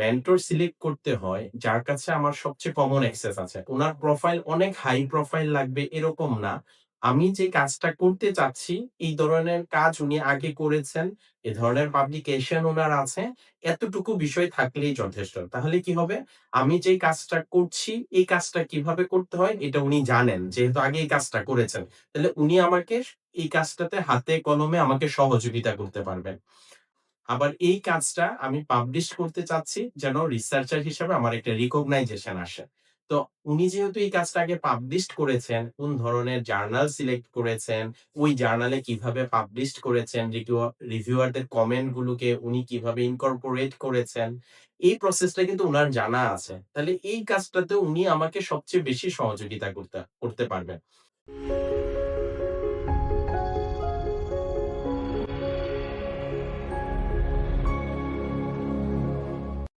Mentor select করতে হয় যার কাছে আমার সবচেয়ে কমন অ্যাক্সেস আছে। উনার প্রোফাইল অনেক হাই প্রোফাইল লাগবে এরকম না। আমি যে কাজটা করতে চাচ্ছি এই ধরনের কাজ উনি আগে করেছেন, এ ধরনের পাবলিকেশন ওনার আছে। এতটুকু বিষয় থাকলেই যথেষ্ট। তাহলে কি হবে? আমি যেই কাজটা করছি এই কাজটা কীভাবে করতে হয় এটা উনি জানেন। যেহেতু আগে এই কাজটা করেছেন। তাহলে উনি আমাকে এই কাজটাতে হাতে কলমে আমাকে সহযোগিতা করতে পারবেন। আবার এই কাজটা আমি পাবলিশ করতে চাচ্ছি যেন রিসার্চার হিসেবে আমার একটা রিকগনাইজেশন আসে। তো উনি যেহেতু এই কাজটা আগে পাবলিশড করেছেন, কোন ধরনের জার্নাল সিলেক্ট করেছেন, ওই জার্নালে কীভাবে পাবলিশড করেছেন, রিভিউ রিভিউয়ারদের কমেন্ট গুলোকে উনি কীভাবে ইনকর্পোরেট করেছেন, এই প্রসেসটা কিন্তু উনার জানা আছে। তাহলে এই কাজটাতে উনি আমাকে সবচেয়ে বেশি সহযোগিতা করতে করতে পারবেন।